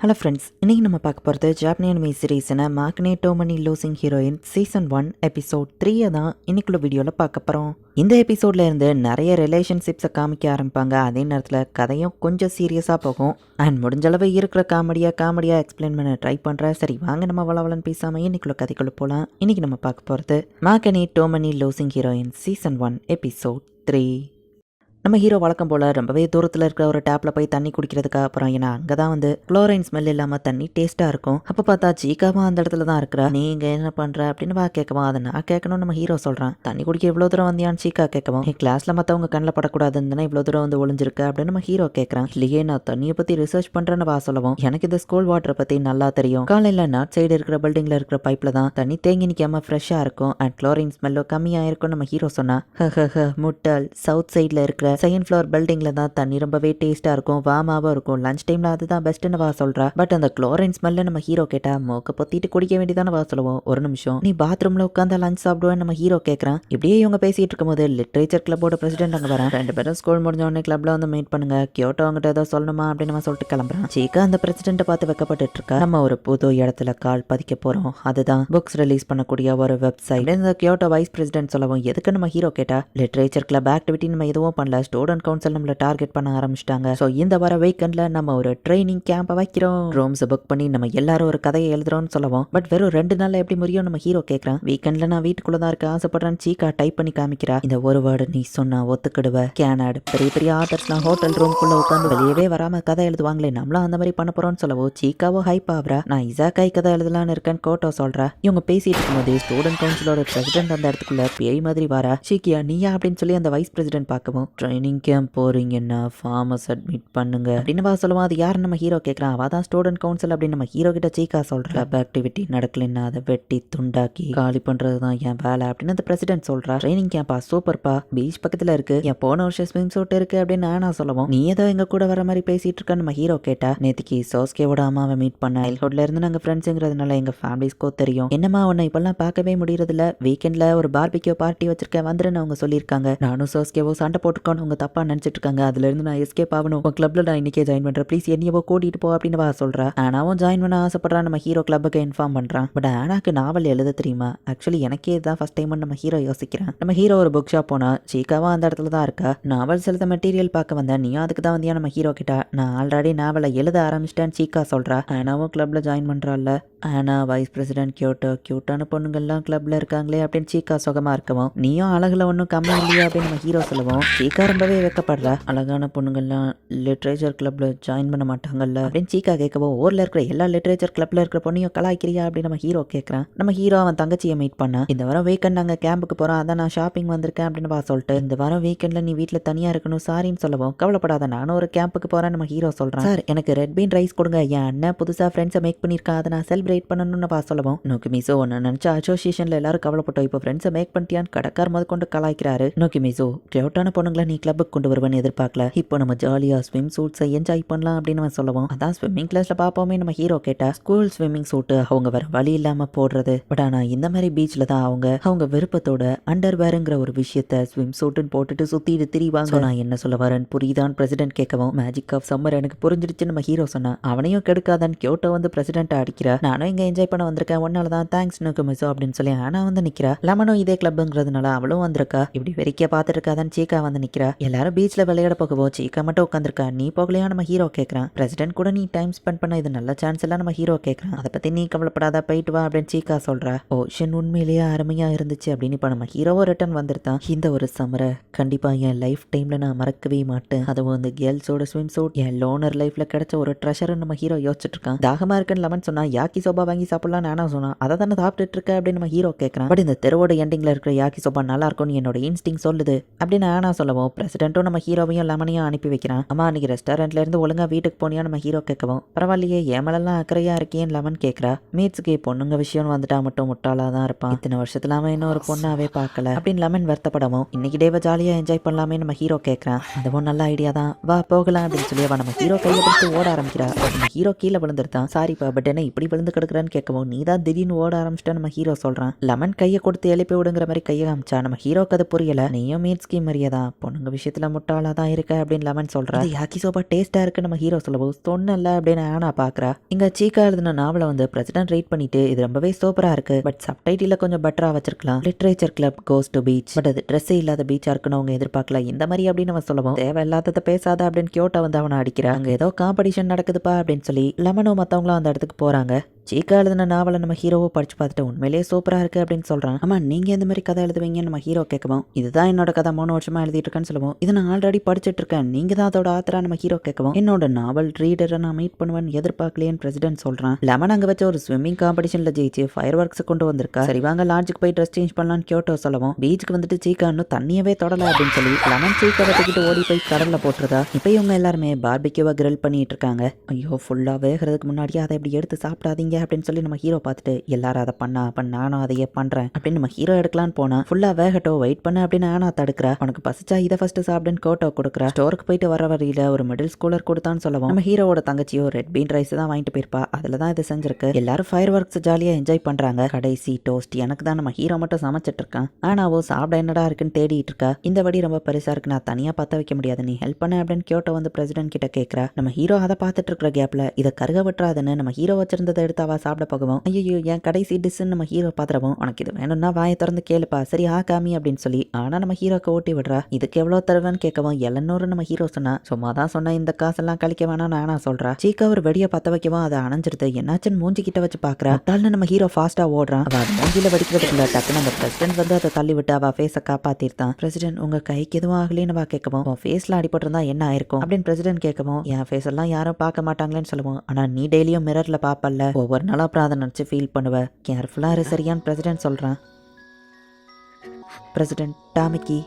Hello friends இன்னைக்கு நம்ம பார்க்க போகிறது ஜாப்னியன் மீ சீரீஸின Makeine too many losing heroine season one episode த்ரீயை தான் இன்னைக்குள்ள வீடியோவில் பார்க்க போகிறோம் இந்த எபிசோட்ல இருந்து நிறைய ரிலேஷன்ஷிப்ஸை காமிக்க ஆரம்பிப்பாங்க. அதே நேரத்தில் கதையும் கொஞ்சம் சீரியஸாக போகும். அண்ட் முடிஞ்சளவு இருக்கிற காமெடியாக காமெடியாக எக்ஸ்பிளைன் பண்ண ட்ரை பண்ணுறேன் சரி வாங்க நம்ம வளவலன்னு பேசாமல் இன்னைக்குள்ள கதைக்குள்ளே போகலாம் இன்றைக்கி நம்ம பார்க்க போகிறது Makeine too many losing heroine season one episode three நம்ம ஹீரோ வழக்கம் போல் ரொம்பவே தூரத்தில் இருக்கிற ஒரு டேப்பில் போய் தண்ணி குடிக்கிறதுக்கு அப்புறம் ஏன்னா அங்கே தான் வந்து குளோரைன் ஸ்மெல் இல்லாமல் தண்ணி டேஸ்ட்டாக இருக்கும். அப்போ பார்த்தா சீக்காவும் அந்த இடத்துல தான் இருக்கிறா. நீ இங்கே என்ன பண்ணுற அப்படின்னு வா கேட்கவும் அதை நான் கேட்கணும் நம்ம ஹீரோ சொல்கிறான் தண்ணி குடிக்க இவ்வளோ தூரம் வந்தியான்னு சீக்கா கேட்கவும். என் கிளாஸில் மற்றவங்க கண்ணில் படக்கூடாதுன்னு இவ்வளோ தூரம் வந்து ஒளிஞ்சிருக்கு? அப்படின்னு நம்ம ஹீரோ கேட்குறான். இல்லையே நான் தண்ணியை பற்றி ரிசர்ச் பண்ணுறேன்னு வா சொல்லவும். எனக்கு இந்த ஸ்கூல் வாட்டரை பற்றி நல்லா தெரியும். காலையில் நார்த் சைடு இருக்கிற பில்டிங்கில் இருக்கிற பைப்பில் தான் தண்ணி தேங்கி நிற்காம ஃப்ரெஷ்ஷாக இருக்கும். அண்ட் குளோரின் ஸ்மெல்லோ கம்மியாக இருக்கும் நம்ம ஹீரோ சொன்னா "ஹ, ஹ, ஹ, முட்டல் சவுத் சைடில் இருக்கிற செகண்ட் ஃப்ளோர் பில்டிங்கில் தான் தண்ணி ரொம்பவே டேஸ்ட்டாக இருக்கும் வாமாவும் இருக்கும். லஞ்ச் டைமில் அதுதான் பெஸ்ட்டுன்னு வா சொல்கிறா பட் அந்த குளோரின் ஸ்மெல்ல நம்ம ஹீரோ கேட்டால் மூக்க பொத்திட்டு குடிக்க வேண்டியதானே வா சொல்லுவோம். ஒரு நிமிஷம். நீ பாத்ரூமில் உட்காந்து லஞ்ச் சாப்பிடுவேன் நம்ம ஹீரோ கேட்குறான் இப்படியே இவங்க பேசிகிட்டு இருக்கும்போது லிட்ரேச்சர் கிளப்போட பிரசிடென்ட் அங்கே வரேன். ரெண்டு பேரும் ஸ்கூல் முடிஞ்ச உடனே கிளப்ல வந்து மீட் பண்ணுங்க. கியோட்டோ அவங்ககிட்ட ஏதோ சொல்லணுமா அப்படின்னு நம்ம சொல்லிட்டு கிளம்புறான். சீக்கா அந்த பிரசிடென்ட்டை பார்த்து வைக்கப்பட்டு இருக்கா. நம்ம ஒரு புது இடத்துல கால் பதிக்க போகிறோம் அதுதான் புக்ஸ் ரிலீஸ் பண்ணக்கூடிய ஒரு வெப்சைட் இந்த கியோட்டோ வைஸ் பிரசிடென்ட் சொல்லவும் எதுக்கு நம்ம ஹீரோ கேட்டா லிட்ரேச்சர் கிளப் ஆக்டிவிட்டி நம்ம எதுவும் பண்ணல. ஸ்டூடெண்ட் கவுன்சில் நம்மளை டார்கெட் பண்ண ஆரம்பிச்சிட்டாங்க. ஸோ இந்த வர வீக்கெண்டில் நம்ம ஒரு ட்ரைனிங் கேம்பை வைக்கிறோம். ரூம்ஸ் புக் பண்ணி நம்ம எல்லாரும் ஒரு கதையை எழுதுறோம்னு சொல்லுவோம். பட் வெறும் ரெண்டு நாள் எப்படி முடியும் நம்ம ஹீரோ கேட்குறான் வீக்கெண்டில் நான் வீட்டுக்குள்ள தான் இருக்க ஆசைப்படுறேன் சீக்கா டைப் பண்ணி காமிக்கிறா. இந்த ஒரு வேர்டு நீ சொன்னா ஒத்துக்கிடுவ. கேனாட் பெரிய பெரிய ஆர்டர்ஸ்லாம் ஹோட்டல் ரூம்குள்ளே உட்காந்து வெளியவே வராம கதை எழுதுவாங்களே நம்மளும் அந்த மாதிரி பண்ண போறோம்னு சொல்லவோ சீக்காவோ ஹைப் ஆகுறா. நான் இசாக்காய் கதை எழுதலான்னு இருக்கேன் கோட்டோ சொல்றா. இவங்க பேசிட்டு இருக்கும்போது ஸ்டூடெண்ட் கவுன்சிலோட பிரசிடென்ட் அந்த இடத்துக்குள்ள பேய் மாதிரி வரா. சீக்கியா நீயா அப்படின்னு சொல்லி அந்த வைஸ் பிரசிடென்ட் பார்க்கவும். ட்ரைனிங் கேம்ப் போகிறீங்கன்னா ஃபார்மஸ் அட்மிட் பண்ணுங்க. அப்படின்னு வா சொல்லுவோம் அது யார் நம்ம ஹீரோ கேட்குறான் அவள் தான் ஸ்டூடெண்ட் கவுன்சில் அப்படின்னு நம்ம ஹீரோ கிட்ட சீக்கா சொல்கிற கிளப் ஆக்டிவிட்டி நடக்கலன்னா அதை வெட்டி துண்டாக்கி காலி பண்ணுறது தான் என் வேலை அப்படின்னு அந்த பிரசிடென்ட் சொல்கிறா ட்ரைனிங் கேம்பா சூப்பர்ப்பா பீச் பக்கத்தில் இருக்குது என் போன வருஷம் ஸ்விம் சூட் இருக்குது அப்படின்னு நான் சொல்லுவோம். நீ ஏதோ எங்கள் கூட வர மாதிரி பேசிகிட்டு இருக்க நம்ம ஹீரோ கேட்டா நேத்திக்கு சோஸ்கேவோட அம்மாவை மீட் பண்ண. சைல்ட்ஹுட்ல இருந்து நாங்கள் ஃப்ரெண்ட்ஸுங்கிறதுனால எங்கள் ஃபேமிலிஸ்க்கோ தெரியும். என்னம்மா உன்னை இப்பெல்லாம் பார்க்கவே முடியறதில்ல? வீக்கெண்டில் ஒரு பார்பிக்யூ பார்ட்டி வச்சிருக்கேன். வந்துருன்னு அவங்க சொல்லியிருக்காங்க. நானும் சோஸ்கேவோ சண்டை போட்டுக்கோன்னு அவங்க தப்பா நினைச்சிட்டு இருக்காங்க அதுல இருந்து நான் எஸ்கேப் ஆகணும். உன் கிளப்ல நான் இன்னைக்கே ஜாயின் பண்றேன். ப்ளீஸ் என்னையவோ கூட்டிட்டு போ அப்படின்னு வா சொல்றா. ஆனாவும் ஜாயின் பண்ண ஆசைப்படுறான் நம்ம ஹீரோ கிளப்புக்கு இன்ஃபார்ம் பண்றான். பட் ஆனாக்கு நாவல் எழுத தெரியுமா? ஆக்சுவலி எனக்கே தான் ஃபர்ஸ்ட் டைம் நம்ம ஹீரோ யோசிக்கிறேன். நம்ம ஹீரோ ஒரு புக் ஷாப் போனா சீக்காவாக அந்த இடத்துல தான் இருக்கா? நாவல் செலுத்த மெட்டீரியல் பார்க்க வந்தேன். நீயும் அதுக்கு தான் வந்தியா நம்ம ஹீரோ கிட்ட? நான் ஆல்ரெடி நாவலை எழுத ஆரம்பிச்சிட்டேன் சீக்கா சொல்றா. ஆனாவும் கிளப்ல ஜாயின் பண்றாள்ல. ஆனா வைஸ் பிரசிடென்ட் கியூட்டோ கியூட்டான பொண்ணுங்கள்லாம் கிளப்ல இருக்காங்களே அப்படின்னு சீக்கா சுகமா இருக்கவும் நீயும் அழகுல ஒன்றும் கம்மி இல்லையா அப்படின்னு நம்ம ஹீரோ சொல்லுவோம். சீக்கா ரொம்பவே வெக்கப்படுறா அழகான பொண்ணுங்கள்லாம் லிட்ரேச்சர் கிளப்ல ஜாயின் பண்ண மாட்டாங்கல்ல. அப்படின்னு சீக்கா கேட்கவும் ஊர்ல இருக்கிற எல்லா லிட்ரேச்சர் கிளப்ல இருக்கிற பொண்ணையும் கலாய்க்கிறியா அப்படின்னு நம்ம ஹீரோ கேட்கறான். நம்ம ஹீரோ அவன் தங்கச்சியை மீட் பண்ண. இந்த வாரம் வீக்கெண்ட் நாங்கள் கேம்புக்கு போறோம் அதான் நான் ஷாப்பிங் வந்திருக்கேன் அப்படின்னு பா சொல்லிட்டு இந்த வாரம் வீக்கெண்ட்ல நீ வீட்டில் தனியா இருக்கணும் சாரின்னு சொல்லவும் கவலைப்படாத நானும் ஒரு கேம்புக்கு போறேன் நம்ம ஹீரோ சொல்றான். சார் எனக்கு ரெட் பீன் ரைஸ் கொடுங்க. என் அண்ணன் புதுசா ஃப்ரெண்ட்ஸை மேக் பண்ணியிருக்கான். அதை நான் செலிப்ரேட் பண்ணணும்னு பா சொல்லவும். நோக்கி மிசோ ஒன்று நினச்சா அசோசியேஷன்ல எல்லாரும் கவலைப்பட்டோம். இப்போ ஃப்ரெண்ட்ஸை மேக் பண்ணிட்டியான்னு கடைக்கார் முதல் கொண்டு கலாய்க்கிறாரு. நோக்கி மிசோ கிளவுட்டான பொண்ணுங்களை நீ கிளப்புக்கு கொண்டு வருவேன்னு எதிர்பார்க்கல. இப்போ நம்ம ஜாலியாக ஸ்விம் சூட்ஸை என்ஜாய் பண்ணலாம் அப்படின்னு நம்ம சொல்லுவோம் அதான் ஸ்விம்மிங் கிளாஸ்ல பார்ப்போமே நம்ம ஹீரோ கேட்டா. ஸ்கூல் ஸ்விம்மிங் சூட்டு அவங்க வேற வழி இல்லாம போடுறது. பட் ஆனா இந்த மாதிரி பீச்ல தான் அவங்க அவங்க விருப்பத்தோட அண்டர் வேருங்கிற ஒரு விஷயத்த ஸ்விம் சூட்டுன்னு போட்டுட்டு சுத்திட்டு திரிவாங்க. நான் என்ன சொல்ல வரேன் புரியுதான் பிரசிடென்ட் கேட்கவும் மேஜிக் ஆஃப் சம்மர் எனக்கு புரிஞ்சிடுச்சு நம்ம ஹீரோ சொன்னா அவனையும் கெடுக்காதன்னு கியோட்டோ வந்து பிரசிடென்ட் அடிக்கிறா. நானும் இங்க என்ஜாய் பண்ண வந்திருக்கேன். ஒன்னால தான் தேங்க்ஸ் நோக்கு மிஸ் அப்படின்னு சொல்லி ஆனா வந்து நிக்கிறா. லெமனும் இதே கிளப்புங்கிறதுனால அவளும் வந்திருக்கா. இப்படி வெறிக்க பார்த்துட்டு இருக்காதான் சீக்கா வந்து நிக்கிறா. எல்லாரும் பீச்ல விளையாட போகவோ சீக்கா மட்டும் உட்காந்துருக்கா நீ போகலையா நம்ம ஹீரோ கேட்கறான் பிரசிடென்ட் கூட நீ டைம் ஸ்பெண்ட் பண்ண இது நல்ல சான்ஸ் எல்லாம் நம்ம ஹீரோ கேட்கறான் அதை பத்தி நீ கவலைப்படாத போயிட்டு வா அப்படின்னு சீக்கா சொல்றா. ஓஷன் உண்மையிலேயே அருமையா இருந்துச்சு அப்படின்னு இப்ப நம்ம ஹீரோவோ ரிட்டர்ன் வந்திருந்தான் இந்த ஒரு சம்மரை கண்டிப்பா என் லைஃப் டைம்ல நான் மறக்கவே மாட்டேன். அதுவும் அந்த கேர்ள்ஸோட ஸ்விம் சூட் என் லோனர் லைஃப்ல கிடைச்ச ஒரு ட்ரெஷர் நம்ம ஹீரோ யோசிச்சுட்டு இருக்கான். தாகமா இருக்குன்னு லெமன் சொன்னா யாக்கி சோபா வாங்கி சாப்பிடலாம் நானா சொன்னா அதை தானே சாப்பிட்டுட்டு இருக்க அப்படின்னு நம்ம ஹீரோ கேட்கறான் பட் இந்த தெருவோட எண்டிங்ல இருக்கிற யாக்கி சோபா நல்லா இருக்கும்னு என்னோட இன்ஸ்டிங் சொல்லுது அப்படின்னு ஆனா சொல்லவும் பிரசிடென்ட்டும் நம்ம ஹீரோவையும் லெமனையும் அனுப்பி வைக்கிறான். அம்மா அன்னைக்கு ரெஸ்டாரண்ட்ல இருந்து ஒழுங்கா வீட்டுக்கு போனியா நம்ம ஹீரோ கேட்கவும். பரவாயில்லையே ஏமலெல்லாம் அக்கறையா இருக்கேன்னு லெமன் கேட்கறா. மீட்ஸுக்கு பொண்ணுங்க விஷயம்னு வந்துட்டா மட்டும் முட்டாளா தான் இருப்பான். இத்தனை வருஷத்துல அவன் இன்னும் ஒரு பொண்ணாவே பார்க்கல. அப்படின்னு லெமன் வருத்தப்படவும் இன்னைக்கு டேவை ஜாலியா என்ஜாய் பண்ணலாமே நம்ம ஹீரோ கேட்கறான். அதுவும் நல்ல ஐடியா தான். வா போகலாம் அப்படின்னு சொல்லி அவன் நம்ம ஹீரோ கையை பிடிச்சு ஓட ஆரம்பிக்கிறா. நம்ம ஹீரோ கீழே விழுந்துருத்தான். சாரிப்பா பட் என்ன இப்படி விழுந்து கிடக்குறான்னு கேட்கவும் நீ தான் திடீர்னு ஓட ஆரம்பிச்சிட்டா நம்ம ஹீரோ சொல்றான். லெமன் கையை கொடுத்து எழுப்பி விடுங்கிற மாதிரி கையை காமிச்சா நம்ம ஹீரோக்கு அது புரியல. நீயும் மீட் ஸ்கீம் பொண்ணுங்க உங்கள் விஷயத்தில் முட்டாளாக தான் இருக்க அப்படின்னு லெமன் சொல்கிறா யாக்கி சோபா டேஸ்ட்டாக இருக்கு நம்ம ஹீரோ சொல்லவும் சொன்னல அப்படின்னு ஆனா பார்க்குறா இங்கே சீக்கா எழுதின நாவலை வந்து பிரசிடென்ட் ரீட் பண்ணிட்டு இது ரொம்பவே சூப்பராக இருக்கு. பட் சப்டைட்டில் கொஞ்சம் பெட்டரா வச்சிருக்கலாம். Literature club goes to beach but அது ட்ரெஸ் இல்லாத பீச்சாக இருக்குன்னு அவங்க எதிர்பார்க்கல. இந்த மாதிரி அப்படின்னு அவன் சொல்லவும் தேவையில்லாததை பேசாத அப்படின்னு கியோட்டா வந்து அவனை அடிக்கிறான் அங்கே ஏதோ காம்படிஷன் நடக்குதுப்பா அப்படின்னு சொல்லி லெமனும் மற்றவங்களும் அந்த இடத்துக்கு போகிறாங்க சீக்கா எழுதின நாவலை நம்ம ஹீரோவை படிச்சு பார்த்துட்டு உண்மையிலேயே சூப்பராக இருக்கு அப்படின்னு சொல்கிறான் ஆமா நீங்க எந்த மாதிரி கதை எழுதுவீங்கன்னு நம்ம ஹீரோ கேட்கவும் இதுதான் என்னோட கதை மூணு வருஷமா எழுதிட்டு இருக்கேன்னு சொல்லுவோம். இதை நான் ஆல்ரெடி படிச்சுட்டு இருக்கேன். நீங்கள் தான் அதோட ஆத்தரா நம்ம ஹீரோ கேட்கவும் என்னோட நாவல் ரீடரை நான் மீட் பண்ணுவேன் எதிர்பார்க்கலையேன்னு பிரசிடென்ட் சொல்கிறான் லெமன் அங்கே வச்ச ஒரு ஸ்விம்மிங் காம்படிஷனில் ஜெயிச்சு ஃபயர் ஒர்க்ஸ் கொண்டு வந்திருக்கா. சரி வாங்க லாட்ஜுக்கு போய் ட்ரெஸ் சேஞ்ச் பண்ணலாம்னு கியோட்டோ சொல்லவும் பீச்சுக்கு வந்துட்டு சீக்கா இன்னும் தண்ணியவே தொடல அப்படின்னு சொல்லி லெமன் சீக்கா வச்சுக்கிட்டு ஓடி போய் கடலில் போட்டுருதா இப்போ இவங்க எல்லாருமே பார்பிக்யூவை கிரில் பண்ணிட்டு இருக்காங்க. ஐயோ ஃபுல்லா வேகிறதுக்கு முன்னாடியே அதை இப்படி எடுத்து சாப்பிடாதீங்க. அப்படின்னு சொல்லி நம்ம ஹீரோ பார்த்துட்டு எல்லாரும் அதை பண்ணா அப்ப நானும் அதையே பண்றேன் அப்படின்னு நம்ம ஹீரோ எடுக்கலான்னு போனா ஃபுல்லா வேகட்டோ வெயிட் பண்ண அப்படின்னு ஆனா தடுக்கிறா. உனக்கு பசிச்சா இதை ஃபர்ஸ்ட் சாப்பிடுன்னு கோட்டோ கொடுக்குறா. ஸ்டோருக்கு போயிட்டு வர வழியில ஒரு மிடில் ஸ்கூலர் கொடுத்தான்னு சொல்லுவோம் நம்ம ஹீரோவோட தங்கச்சியோ ரெட் பீன் ரைஸ் தான் வாங்கிட்டு போயிருப்பா. அதுல தான் இது செஞ்சிருக்கு. எல்லாரும் ஃபயர் ஒர்க்ஸ் ஜாலியா என்ஜாய் பண்றாங்க. கடைசி டோஸ்ட் எனக்கு தான் நம்ம ஹீரோ மட்டும் சமைச்சிட்டு இருக்கான். ஆனாவோ சாப்பிட என்னடா இருக்குன்னு தேடிட்டு இருக்கா. இந்த வடி ரொம்ப பெருசா இருக்கு. நான் தனியா பத்த வைக்க முடியாது. நீ ஹெல்ப் பண்ண அப்படின்னு கியோட்டோ வந்து பிரசிடென்ட் கிட்ட கேக்குறா. நம்ம ஹீரோ அதை பார்த்துட்டு இருக்கிற கேப்ல இதை கருக விட்டுறாதுன்னு நம்ம ஹீரோ வச்சிருந்ததை எடுத்து அவ சாப்பிட போகவும் ஐயோ என் கடைசி டிஷ்ன்னு நம்ம ஹீரோ பாத்திரவும் உனக்கு இது வேணும்னா வாயை திறந்து கேளுப்பா. சரி ஆ காமி அப்படின்னு சொல்லி ஆனா நம்ம ஹீரோக்கு ஓட்டி விடுறா. இதுக்கு எவ்வளவு தருவேன்னு கேட்கவும் எல்லனூறு நம்ம ஹீரோ சொன்னா சும்மா தான் சொன்ன இந்த காசெல்லாம் கழிக்க வேணாம் நானா சொல்றா. சீக்கா ஒரு வெடியை பத்த வைக்கவும் அதை அணைஞ்சிருது என்னாச்சுன்னு மூஞ்சி கிட்ட வச்சு பாக்குறா முட்டாள்னு நம்ம ஹீரோ ஃபாஸ்டா ஓடுறான். அவன் மூஞ்சில வெடிக்கிறதுக்குள்ள டக்குன்னு அந்த பிரசிடென்ட் வந்து அதை தள்ளி விட்டு அவ ஃபேஸை காப்பாத்திருந்தான். பிரசிடென்ட் உங்க கைக்கு எதுவும் ஆகலன்னு அவ கேட்கவும் உன் ஃபேஸ்ல அடிபட்டிருந்தா என்ன ஆயிருக்கும்? அப்படின்னு பிரசிடென்ட் கேட்கவும் என் ஃபேஸ் எல்லாம் யாரும் பார்க்க மாட்டாங்களேன்னு சொல்லுவோம். ஆனா நீ டெய்லியும் மிரர்ல பாப்பல்ல ஒவ்வொரு நாளாக அப்புறம் நினச்சி ஃபீல் பண்ணுவ. கேர்ஃபுல்லாக இரு சரியான்னு பிரசிடென்ட் சொல்றான். பிரசிடென்ட் டாமிக்கி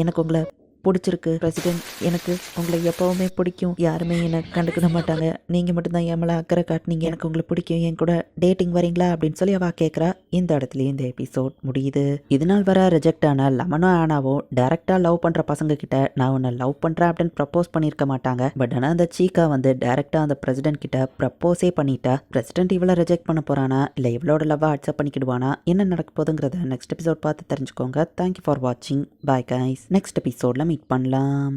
எனக்கு உங்களை பிடிச்சிருக்கு பிரசிடென்ட் எனக்கு உங்களை எப்பவுமே பிடிக்கும். யாருமே என்னை கண்டுக்கிட மாட்டாங்க. நீங்கள் மட்டும்தான் என் மேலே அக்கறை காட்டினீங்க. எனக்கு உங்களை பிடிக்கும். என் கூட டேட்டிங் வரீங்களா? அப்படின்னு சொல்லி அவள் கேட்குறா இந்த இடத்துல இந்த எபிசோட் முடியுது. இதனால் வர ரிஜெக்ட் ஆன லமனோ ஆனாவோ டேரெக்டாக லவ் பண்ணுற பசங்க கிட்ட நான் உன்னை லவ் பண்ணுறேன் அப்படின்னு ப்ரப்போஸ் பண்ணியிருக்க மாட்டாங்க. பட் ஆனால் அந்த சீக்கா வந்து டேரெக்டாக அந்த பிரசிடென்ட் கிட்ட ப்ரப்போஸே பண்ணிட்டா பிரசிடென்ட் இவ்வளோ ரிஜெக்ட் பண்ண போறானா? இல்லை இவ்வளோட லவ்வாக அக்செப்ட் பண்ணிக்கிடுவானா? என்ன நடக்க போதுங்கிறத நெக்ஸ்ட் எபிசோட் பார்த்து தெரிஞ்சுக்கோங்க. தேங்க்யூ ஃபார் வாட்சிங் பாய் கைஸ் நெக்ஸ்ட் எபிசோடில் மீட் பண்ணலாம்.